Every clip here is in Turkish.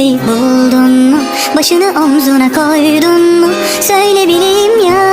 kişi buldun mu? Başını omzuna koydun mu? Söyle bileyim ya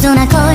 做那狗。